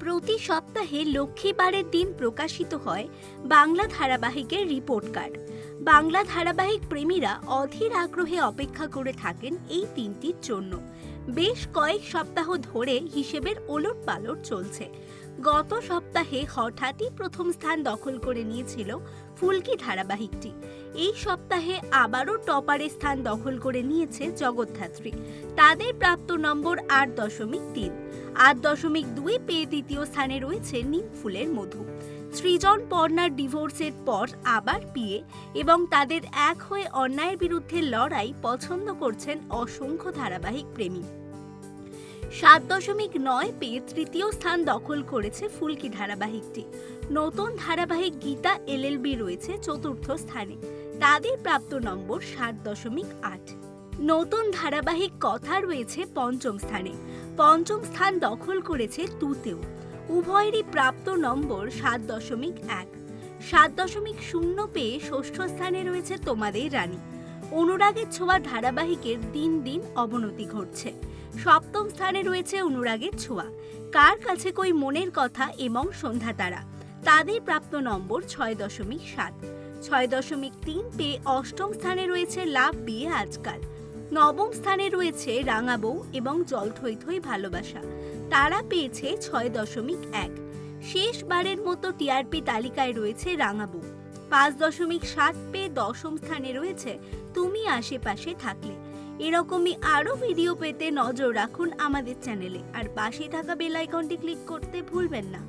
প্রতি সপ্তাহে লক্ষ্মীবারের দিন প্রকাশিত হয় বাংলা ধারাবাহিকের রিপোর্ট কার্ড। বাংলা ধারাবাহিক প্রেমীরা অধীর আগ্রহে অপেক্ষা করে থাকেন এই দিনটির জন্য। বেশ কয়েক সপ্তাহ ধরে হিসেবের ওলট পালট চলছে। গত সপ্তাহে হঠাৎই প্রথম স্থান দখল করে নিয়েছিল ফুলকি ধারাবাহিকটি। এই সপ্তাহে আবারও টপারে স্থান দখল করে নিয়েছে জগদ্ধাত্রী। তাদের প্রাপ্ত নম্বর আট দশমিক তিন। আট দশমিক দুই পেয়ে দ্বিতীয় স্থানে রয়েছে নিম ফুলের মধু। সৃজন পর্নার ডিভোর্সের পর আবার বিয়ে এবং তাদের এক হয়ে অন্যায়ের বিরুদ্ধে লড়াই পছন্দ করছেন অসংখ্য ধারাবাহিক প্রেমী। সাত দশমিক নয় পেয়ে তৃতীয় স্থান দখল করেছে ফুলকি ধারাবাহিকটি। নতুন ধারাবাহিক গীতা এলএলবি রয়েছে চতুর্থ স্থানে। তাদের প্রাপ্ত নম্বর সাত দশমিক আট। নতুন ধারাবাহিক কথা রয়েছে পঞ্চম স্থানে। পঞ্চম স্থান দখল করেছে তুতেও। উভয়েরই প্রাপ্ত নম্বর সাত দশমিক এক। সাত দশমিক শূন্য পেয়ে ষষ্ঠ স্থানে রয়েছে তোমাদের রানী। অনুরাগের ছোঁয়া ধারাবাহিকের দিন দিন অবনতি ঘটছে। সপ্তম স্থানে রয়েছে অনুরাগের ছোঁয়া। কার কাছে কই মনের কথা এবং সন্ধ্যা তারা? তাদের প্রাপ্ত নম্বর ছয় দশমিক সাত। ছয় দশমিক তিন পেয়ে অষ্টম স্থানে রয়েছে লাভ বিয়ে আজকাল। নবম স্থানে রয়েছে রাঙাবৌ এবং জল থই থই ভালোবাসা। তারা পেয়েছে ছয় দশমিক এক। শেষবারের মতো টিআরপি তালিকায় রয়েছে রাঙাবৌ। পাঁচ দশমিক সাত পেয়ে দশম স্থানে রয়েছে তুমি আশেপাশে থাকলে। এরকমই আরও ভিডিও পেতে নজর রাখুন আমাদের চ্যানেলে। আর পাশে থাকা বেল আইকনটি ক্লিক করতে ভুলবেন না।